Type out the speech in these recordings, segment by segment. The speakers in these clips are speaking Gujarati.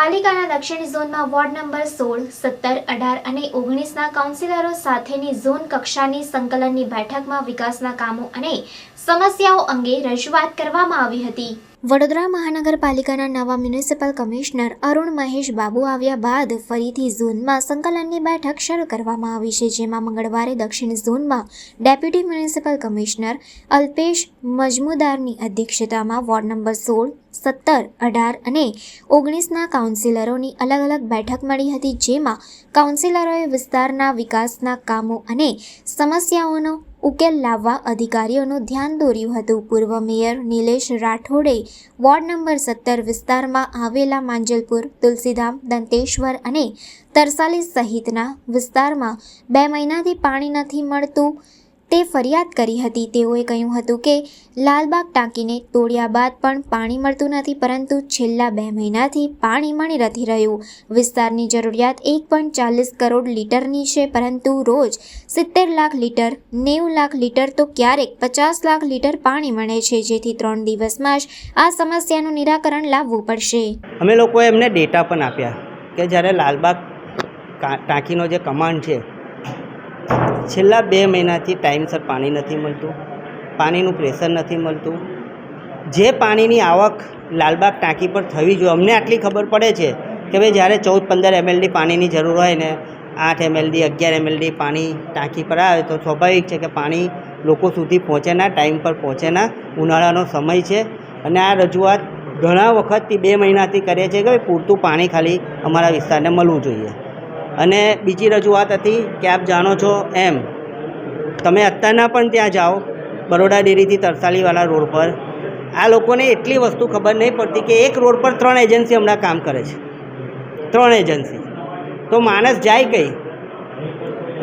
પાલિકાના દક્ષિણ ઝોનમાં વોર્ડ નંબર સોળ, સત્તર, અઢાર અને ઓગણીસના કાઉન્સિલરો સાથેની ઝોન કક્ષાની સંકલનની બેઠકમાં વિકાસના કામો અને સમસ્યાઓ અંગે રજૂઆત કરવામાં આવી હતી. વડોદરા મહાનગરપાલિકાના નવા મ્યુનિસિપલ કમિશનર અરુણ મહેશ બાબુ આવ્યા બાદ ફરીથી ઝોનમાં સંકલનની બેઠક શરૂ કરવામાં આવી છે, જેમાં મંગળવારે દક્ષિણ ઝોનમાં ડેપ્યુટી મ્યુનિસિપલ કમિશનર અલ્પેશ મજમુદારની અધ્યક્ષતામાં વોર્ડ નંબર સોળ, સત્તર, અઢાર અને ઓગણીસના કાઉન્સિલરોની અલગ અલગ બેઠક મળી હતી, જેમાં કાઉન્સિલરોએ વિસ્તારના વિકાસના કામો અને સમસ્યાઓનો ઉકેલ લાવવા અધિકારીઓનું ધ્યાન દોર્યું હતું. પૂર્વ મેયર નિલેશ રાઠોડે વોર્ડ નંબર સત્તર વિસ્તારમાં આવેલા માંજલપુર, તુલસીધામ, દંતેશ્વર અને તરસાલી સહિતના વિસ્તારમાં બે મહિનાથી પાણી નથી મળતું. તે ફરિયાદ કરી હતી. તેઓએ કહ્યું હતું કે, લાલબાગ ટાંકીને તોડ્યા બાદ પણ પાણી મળતું નથી, પરંતુ છેલ્લા બે મહિનાથી પાણી મળી નથી રહ્યું. વિસ્તારની જરૂરિયાત એક ચાલીસ કરોડ લીટરની છે, પરંતુ રોજ સિત્તેર લાખ લીટર, નેવું લાખ લીટર તો ક્યારેક પચાસ લાખ લીટર પાણી મળે છે. જેથી ત્રણ દિવસમાં જ આ સમસ્યાનું નિરાકરણ લાવવું પડશે. અમે લોકોએ એમને ડેટા પણ આપ્યા કે જ્યારે લાલબાગ ટાંકીનો જે કમાન્ડ છે છેલ્લા બે મહિનાથી ટાઈમસર પાણી નથી મળતું, પાણીનું પ્રેશર નથી મળતું. જે પાણીની આવક લાલબાગ ટાંકી પર થવી જોઈએ, અમને આટલી ખબર પડે છે કે ભાઈ જ્યારે ચૌદ પંદર એમએલડી પાણીની જરૂર હોય ને, આઠ એમએલડી, અગિયાર એમએલડી પાણી ટાંકી પર આવે, તો સ્વાભાવિક છે કે પાણી લોકો સુધી પહોંચે ના, ટાઈમ પર પહોંચે ના, ઉનાળાનો સમય છે. અને આ રજૂઆત ઘણા વખતથી બે મહિનાથી કરે છે કે પૂરતું પાણી ખાલી અમારા વિસ્તારને મળવું જોઈએ. અને બીજી રજૂઆત હતી કે આપ જાણો છો એમ. તમે અત્યારના પણ ત્યાં જાઓ, બરોડા ડેરીથી તરસાલીવાળા રોડ પર. આ લોકોને એટલી વસ્તુ ખબર નહીં પડતી કે એક રોડ પર ત્રણ એજન્સી હમણાં કામ કરે છે. ત્રણ એજન્સી. તો માણસ જાય કઈ?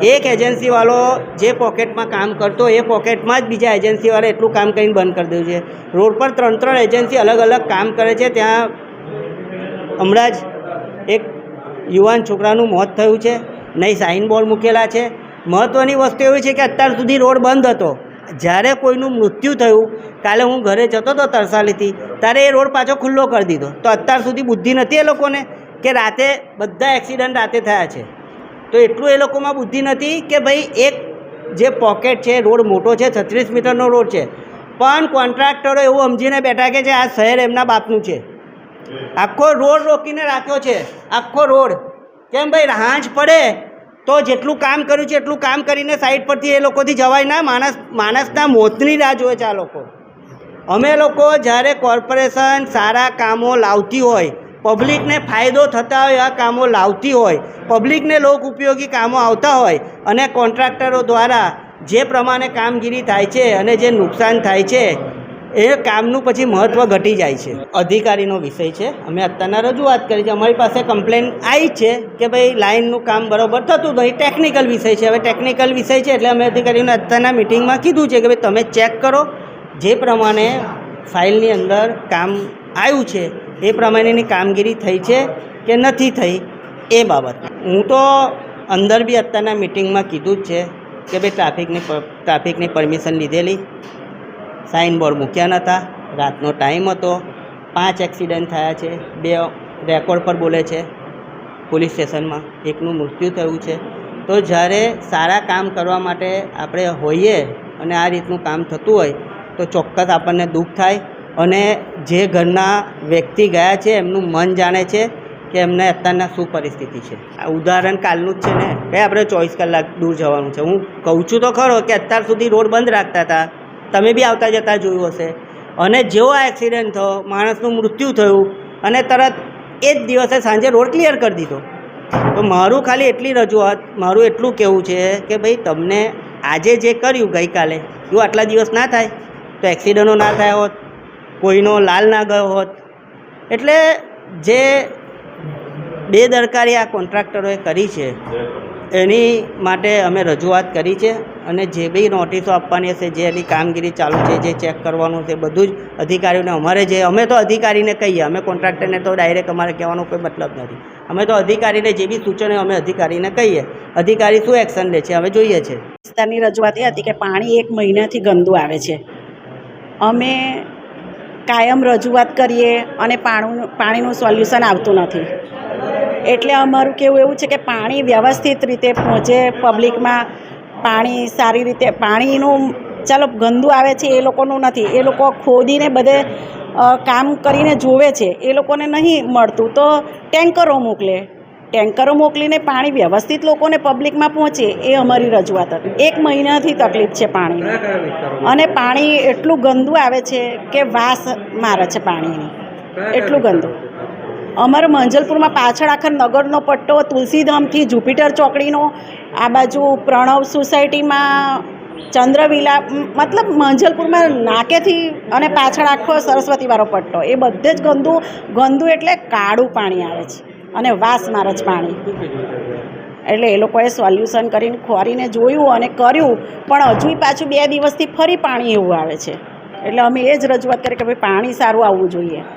એક એજન્સીવાળો જે પોકેટમાં કામ કરતો એ પોકેટમાં જ બીજા એજન્સીવાળા એટલું કામ કરીને બંધ કરી દેવું છે. રોડ પર ત્રણ ત્રણ એજન્સી અલગ અલગ કામ કરે છે. ત્યાં હમણાં જ એક યુવાન છોકરાનું મોત થયું છે, નહીં સાઇન બોર્ડ મૂકેલા છે. મહત્ત્વની વસ્તુ એવી છે કે અત્યાર સુધી રોડ બંધ હતો. જ્યારે કોઈનું મૃત્યુ થયું, કાલે હું ઘરે જતો હતો તરસાલીથી, ત્યારે એ રોડ પાછો ખુલ્લો કરી દીધો. તો અત્યાર સુધી બુદ્ધિ નથી એ લોકોને કે રાતે બધા એક્સિડન્ટ રાતે થયા છે. તો એટલું એ લોકોમાં બુદ્ધિ નથી કે ભાઈ એક જે પોકેટ છે, રોડ મોટો છે, છત્રીસ મીટરનો રોડ છે. પણ કોન્ટ્રાક્ટરો એવું સમજીને બેઠા કે છે આ શહેર એમના બાપનું છે. આખો રોડ રોકીને રાખ્યો છે. આખો રોડ. કેમ ભાઈ હાંજ પડે તો જેટલું કામ કર્યું છે એટલું કામ કરીને સાઈડ પરથી એ લોકોથી જવાય ના. માણસ, માણસના મોતની રાહ જોવે છે આ લોકો. અમે લોકો જ્યારે કોર્પોરેશન સારા કામો લાવતી હોય પબ્લિકને ફાયદો થતા હોય એવા કામો લાવતી હોય પબ્લિકને લોક ઉપયોગી કામો આવતા હોય અને કોન્ટ્રાક્ટરો દ્વારા જે પ્રમાણે કામગીરી થાય છે અને જે નુકસાન થાય છે એ કામનું પછી મહત્ત્વ ઘટી જાય છે. અધિકારીનો વિષય છે. અમે અત્યારના રજૂઆત કરી છે. અમારી પાસે કમ્પ્લેન આવી છે કે ભાઈ લાઇનનું કામ બરાબર થતું નહીં ટેકનિકલ વિષય છે. હવે ટેકનિકલ વિષય છે એટલે અમે અધિકારીઓને અત્યારના મિટિંગમાં કીધું છે કે ભાઈ તમે ચેક કરો. જે પ્રમાણે ફાઇલની અંદર કામ આવ્યું છે, એ પ્રમાણેની કામગીરી થઈ છે કે નથી થઈ, એ બાબત. હું તો અંદર બી અત્યારના મિટિંગમાં કીધું જ છે કે ભાઈ ટ્રાફિકની ટ્રાફિકની પરમિશન લીધેલી. સાઇન બોર્ડ મૂક્યા નહોતા રાતનો ટાઈમ હતો. પાંચ એક્સિડન્ટ થયા છે. બે રેકોર્ડ પર બોલે છે પોલીસ સ્ટેશનમાં. એકનું મૃત્યુ થયું છે. તો જ્યારે સારા કામ કરવા માટે આપણે હોઈએ અને આ રીતનું કામ થતું હોય, તો ચોક્કસ આપણને દુઃખ થાય અને જે ઘરના વ્યક્તિ ગયા છે, એમનું મન જાણે છે કે એમને અત્યારના શું પરિસ્થિતિ છે. આ ઉદાહરણ કાલનું જ છે ને. કે આપણે ચોવીસ કલાક દૂર જવાનું છે. હું કહું છું તો ખરો કે અત્યાર સુધી રોડ બંધ રાખતા હતા. તમે બી આવતા જતા જોયું હશે. અને જેવો આ એક્સિડન્ટ થયો, માણસનું મૃત્યુ થયું, અને તરત એ જ દિવસે સાંજે રોડ ક્લિયર કરી દીધો. તો મારું ખાલી એટલી રજૂઆત, મારું એટલું કહેવું છે કે ભાઈ તમને આજે જે કર્યું ગઈકાલે એવું આટલા દિવસ ના થાય, તો એક્સિડન્ટો ના થયા હોત, કોઈનો લાલ ના ગયો હોત. એટલે જે બેદરકારી આ કોન્ટ્રાક્ટરોએ કરી છે, એની માટે અમે રજૂઆત કરી છે. અને જે બી નોટિસો આપવાની હશે, જે એની કામગીરી ચાલુ છે, જે ચેક કરવાનું છે, બધું જ અધિકારીઓને, અમારે જે, અમે તો અધિકારીને કહીએ, અમે કોન્ટ્રાક્ટરને તો ડાયરેક્ટ અમારે કહેવાનો કોઈ મતલબ નથી. અમે તો અધિકારીને જે બી સૂચનો અમે અધિકારીને કહીએ. અધિકારી શું એક્શન લે છે, અમે જોઈએ છે. વિસ્તારની રજૂઆત એ હતી કે પાણી એક મહિનાથી ગંદુ આવે છે. અમે કાયમ રજૂઆત કરીએ અને પાણીનું પાણીનું સોલ્યુશન આવતું નથી. એટલે અમારું કેવું એવું છે કે પાણી વ્યવસ્થિત રીતે પહોંચે પબ્લિકમાં પાણી સારી રીતે પાણીનું ચાલો ગંદુ આવે છે એ લોકોનું નથી. એ લોકો ખોદીને બધે કામ કરીને જોવે છે. એ લોકોને નહીં મળતું. તો ટેન્કરો મોકલે. ટેન્કરો મોકલીને પાણી વ્યવસ્થિત લોકોને પબ્લિકમાં પહોંચે એ અમારી રજૂઆત હતી. એક મહિનાથી તકલીફ છે પાણીની. અને પાણી એટલું ગંદુ આવે છે કે વાસ મારે છે પાણીની. એટલું ગંદુ. અમારો મંજલપુરમાં પાછળ આખા નગરનો પટ્ટો તુલસીધામથી જુપિટર ચોકડીનો આ બાજુ પ્રણવ સોસાયટીમાં ચંદ્રવિલા મતલબ મંજલપુરમાં નાકેથી અને પાછળ આખો સરસ્વતીવાળો પટ્ટો. એ બધે જ ગંદુ ગંદુ એટલે કાળું પાણી આવે છે અને વાસ મારે જ પાણી. એટલે એ લોકોએ સોલ્યુશન કરીને ખોરીને જોયું અને કર્યું, પણ હજુ પાછું બે દિવસથી ફરી પાણી એવું આવે છે. એટલે અમે એ જ રજૂઆત કરી કે ભાઈ પાણી સારું આવવું જોઈએ.